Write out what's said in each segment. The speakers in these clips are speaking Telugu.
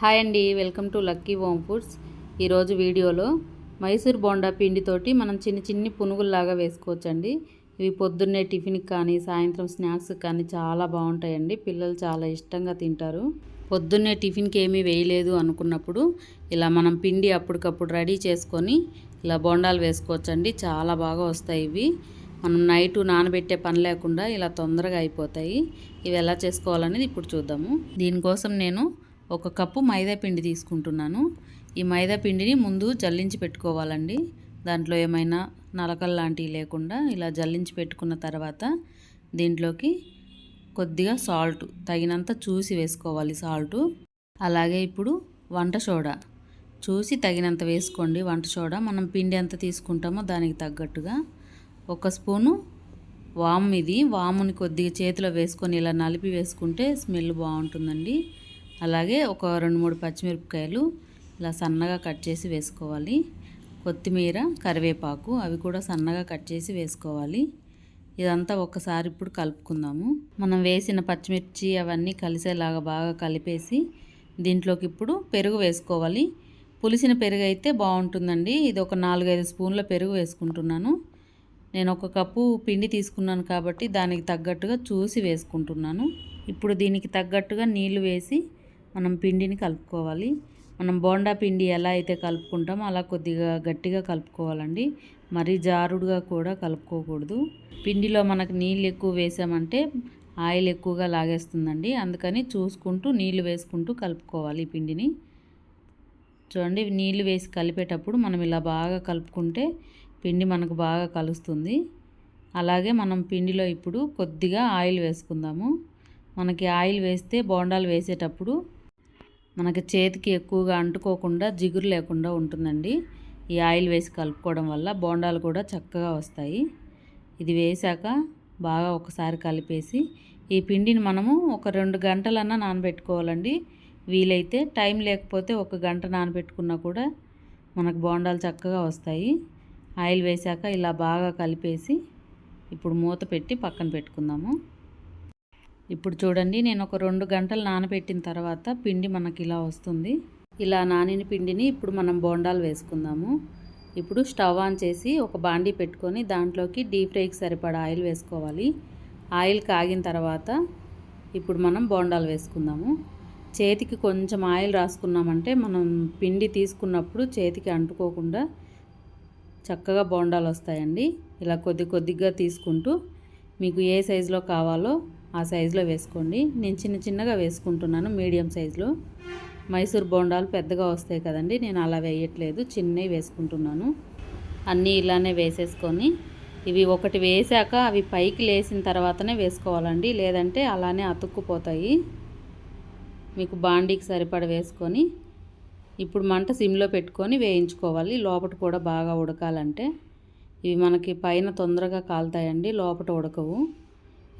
హాయ్ అండి welcome to lucky home foods. ఈరోజు వీడియోలో మైసూర్ బోండా పిండితోటి మనం చిన్న చిన్ని పునుగుల్లాగా వేసుకోవచ్చండి. ఇవి పొద్దున్నే టిఫిన్కి కానీ సాయంత్రం స్నాక్స్ కానీ చాలా బాగుంటాయండి. పిల్లలు చాలా ఇష్టంగా తింటారు. పొద్దున్నే టిఫిన్కి ఏమీ వేయలేదు అనుకున్నప్పుడు ఇలా మనం పిండి అప్పటికప్పుడు రెడీ చేసుకొని ఇలా బోండాలు వేసుకోవచ్చండి. చాలా బాగా వస్తాయి ఇవి. మనం నైట్ నానబెట్టే పని లేకుండా ఇలా తొందరగా అయిపోతాయి. ఇవి ఎలా చేసుకోవాలనేది ఇప్పుడు చూద్దాము. దీనికోసం నేను ఒక కప్పు మైదాపిండి తీసుకుంటున్నాను. ఈ మైదా పిండిని ముందు జల్లించి పెట్టుకోవాలండి. దాంట్లో ఏమైనా నలకలు లాంటివి లేకుండా ఇలా జల్లించి పెట్టుకున్న తర్వాత దీంట్లోకి కొద్దిగా సాల్ట్ తగినంత చూసి వేసుకోవాలి సాల్టు. అలాగే ఇప్పుడు వంట సోడా. చూసి తగినంత వేసుకోండి వంట సోడా. మనం పిండి ఎంత తీసుకుంటామో దానికి తగ్గట్టుగా ఒక స్పూను వాము ఇది. వాముని కొద్దిగా చేతిలో వేసుకొని ఇలా నలిపి వేసుకుంటే స్మెల్ బాగుంటుందండి. అలాగే ఒక రెండు మూడు పచ్చిమిరపకాయలు ఇలా సన్నగా కట్ చేసి వేసుకోవాలి. కొత్తిమీర కరివేపాకు అవి కూడా సన్నగా కట్ చేసి వేసుకోవాలి. ఇదంతా ఒకసారి ఇప్పుడు కలుపుకుందాము. మనం వేసిన పచ్చిమిర్చి అవన్నీ కలిసేలాగా బాగా కలిపేసి దీంట్లోకి ఇప్పుడు పెరుగు వేసుకోవాలి. పులిసిన పెరుగు అయితే బాగుంటుందండి. ఇది ఒక నాలుగైదు స్పూన్ల పెరుగు వేసుకుంటున్నాను. నేను ఒక కప్పు పిండి తీసుకున్నాను కాబట్టి దానికి తగ్గట్టుగా చూసి వేసుకుంటున్నాను. ఇప్పుడు దీనికి తగ్గట్టుగా నీళ్ళు వేసి మనం పిండిని కలుపుకోవాలి. మనం బోండా పిండి ఎలా అయితే కలుపుకుంటామో అలా కొద్దిగా గట్టిగా కలుపుకోవాలండి. మరీ జారుడుగా కూడా కలుపుకోకూడదు. పిండిలో మనకు నీళ్ళు ఎక్కువ వేసామంటే ఆయిల్ ఎక్కువగా లాగేస్తుందండి. అందుకని చూసుకుంటూ నీళ్ళు వేసుకుంటూ కలుపుకోవాలి ఈ పిండిని. చూడండి నీళ్ళు వేసి కలిపేటప్పుడు మనం ఇలా బాగా కలుపుకుంటే పిండి మనకు బాగా కలుస్తుంది. అలాగే మనం పిండిలో ఇప్పుడు కొద్దిగా ఆయిల్ వేసుకుందాము. మనకి ఆయిల్ వేస్తే బోండాలు వేసేటప్పుడు మనకి చేతికి ఎక్కువగా అంటుకోకుండా జిగురు లేకుండా ఉంటుందండి. ఈ ఆయిల్ వేసి కలుపుకోవడం వల్ల బోండాలు కూడా చక్కగా వస్తాయి. ఇది వేశాక బాగా ఒకసారి కలిపేసి ఈ పిండిని మనము ఒక రెండు గంటలన్నా నానబెట్టుకోవాలండి. వీలైతే టైం లేకపోతే ఒక గంట నానబెట్టుకున్నా కూడా మనకు బోండాలు చక్కగా వస్తాయి. ఆయిల్ వేశాక ఇలా బాగా కలిపేసి ఇప్పుడు మూత పెట్టి పక్కన పెట్టుకుందాము. ఇప్పుడు చూడండి నేను ఒక రెండు గంటలు నానబెట్టిన తర్వాత పిండి మనకి ఇలా వస్తుంది. ఇలా నానిన పిండిని ఇప్పుడు మనం బోండాలు వేసుకుందాము. ఇప్పుడు స్టవ్ ఆన్ చేసి ఒక బాండీ పెట్టుకొని దాంట్లోకి డీప్ ఫ్రైకి సరిపడా ఆయిల్ వేసుకోవాలి. ఆయిల్ కాగిన తర్వాత ఇప్పుడు మనం బోండాలు వేసుకుందాము. చేతికి కొంచెం ఆయిల్ రాసుకున్నామంటే మనం పిండి తీసుకున్నప్పుడు చేతికి అంటుకోకుండా చక్కగా బోండాలు వస్తాయండి. ఇలా కొద్ది కొద్దిగా తీసుకుంటూ మీకు ఏ సైజులో కావాలో ఆ సైజులో వేసుకోండి. నేను చిన్న చిన్నగా వేసుకుంటున్నాను మీడియం సైజులో. మైసూర్ బోండాలు పెద్దగా వస్తాయి కదండి నేను అలా వేయట్లేదు చిన్నవి వేసుకుంటున్నాను. అన్నీ ఇలానే వేసేసుకొని ఇవి ఒకటి వేసాక అవి పైకి లేసిన తర్వాతనే వేసుకోవాలండి లేదంటే అలానే అతుక్కుపోతాయి. మీకు బాండీకి సరిపడ వేసుకొని ఇప్పుడు మంట సిమ్లో పెట్టుకొని వేయించుకోవాలి. లోపల కూడా బాగా ఉడకాలంటే. ఇవి మనకి పైన తొందరగా కాలుతాయండి లోపల ఉడకవు.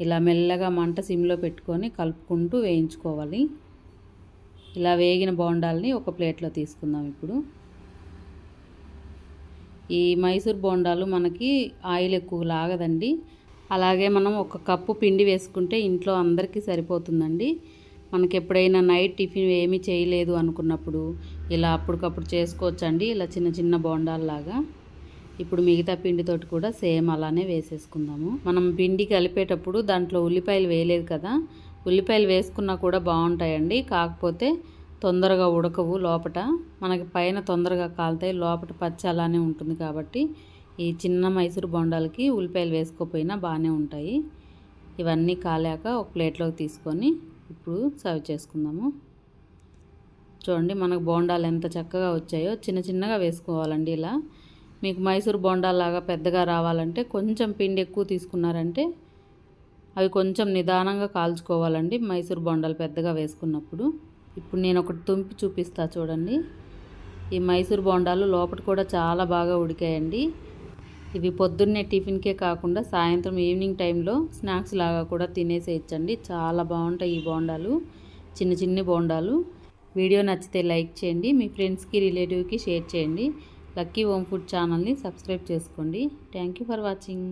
ఇలా మెల్లగా మంట సిమ్లో పెట్టుకొని కలుపుకుంటూ వేయించుకోవాలి. ఇలా వేగిన బోండాల్ని ఒక ప్లేట్లో తీసుకుందాం ఇప్పుడు. ఈ మైసూర్ బోండాలు మనకి ఆయిల్ ఎక్కువ లాగదండి. అలాగే మనం ఒక కప్పు పిండి వేసుకుంటే ఇంట్లో అందరికీ సరిపోతుందండి. మనకి ఎప్పుడైనా నైట్ టిఫిన్ ఏమీ చేయలేదు అనుకున్నప్పుడు ఇలా అప్పటికప్పుడు చేసుకోవచ్చండి. ఇలా చిన్న చిన్న బోండాల్లాగా. ఇప్పుడు మిగతా పిండితోటి కూడా సేమ్ అలానే వేసేసుకుందాము. మనం పిండి కలిపేటప్పుడు దాంట్లో ఉల్లిపాయలు వేయలేదు కదా ఉల్లిపాయలు వేసుకున్నా కూడా బాగుంటాయండి. కాకపోతే తొందరగా ఉడకవు లోపట. మనకి పైన తొందరగా కాలుతాయి లోపట పచ్చ అలానే ఉంటుంది కాబట్టి ఈ చిన్న మైసూరు బొండాలకి ఉల్లిపాయలు వేసుకోపోయినా బాగానే ఉంటాయి. ఇవన్నీ కాలాక ఒక ప్లేట్లోకి తీసుకొని ఇప్పుడు సర్వ్ చేసుకుందాము. చూడండి మనకు బోండాలు ఎంత చక్కగా వచ్చాయో చిన్న చిన్నగా వేసుకోవాలండి ఇలా. మీకు మైసూర్ బోండాలాగా పెద్దగా రావాలంటే కొంచెం పిండి ఎక్కువ తీసుకున్నారంటే అవి కొంచెం నిదానంగా కాల్చుకోవాలండి మైసూర్ బొండాలు పెద్దగా వేసుకున్నప్పుడు. ఇప్పుడు నేను ఒకటి తుంపి చూపిస్తా చూడండి. ఈ మైసూర్ బోండాలు లోపల కూడా చాలా బాగా ఉడికాయండి. ఇవి పొద్దున్నే టిఫిన్కే కాకుండా సాయంత్రం ఈవినింగ్ టైంలో స్నాక్స్ లాగా కూడా తినేసేయచ్చండి. చాలా బాగుంటాయి ఈ బోండాలు చిన్న చిన్న బోండాలు. వీడియో నచ్చితే లైక్ చేయండి మీ ఫ్రెండ్స్కి రిలేటివ్కి షేర్ చేయండి. లక్కీ హోమ్ ఫుడ్ ఛానల్ని సబ్స్క్రైబ్ చేసుకోండి. Thank you for watching.